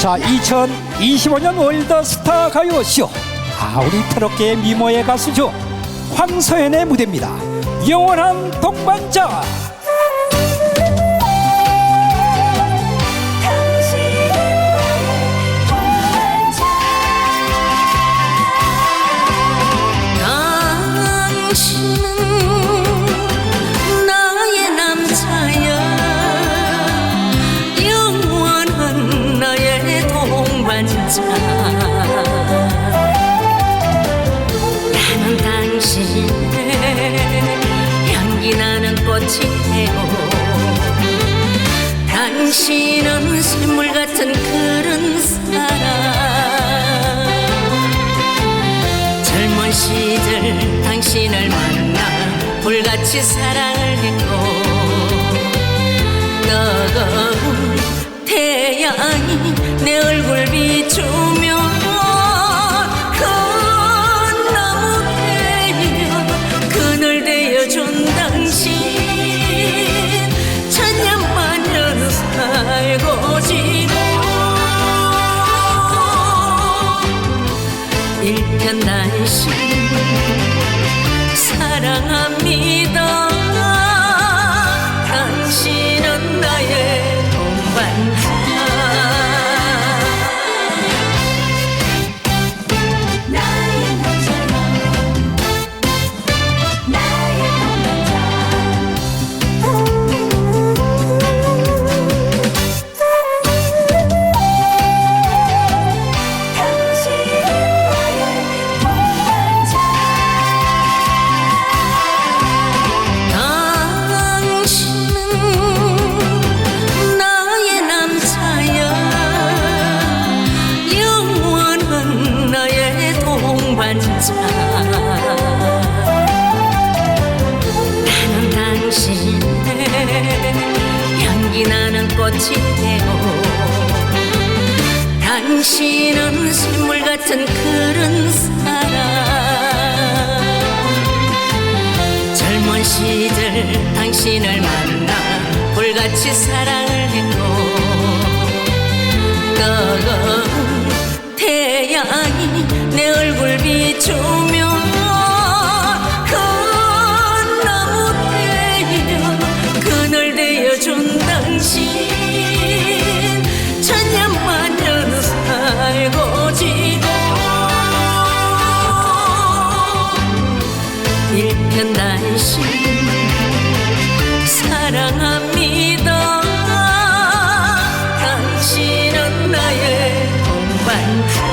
자, 2025년 월드스타 가요쇼. 아, 우리 트로트의 미모의 가수죠. 황소연의 무대입니다. 영원한 동반자. 당신은 샘물 같은 그런 사람 젊은 시절 당신을 만나 불같이 사랑을 했고 뜨거운 태양이 내 얼굴 비 일 나는 당신의 향기 나는 꽃이 되고 당신은 샘물 같은 그런 사람. 젊은 시절 당신을 만나 불같이 사랑을 했고 뜨거운 태양이 내 얼굴 비추며 그 나무 되어 그늘 되어준 당신 천년만년 살고 지고 일편단심 사랑합니다. 당신은 나의 동반자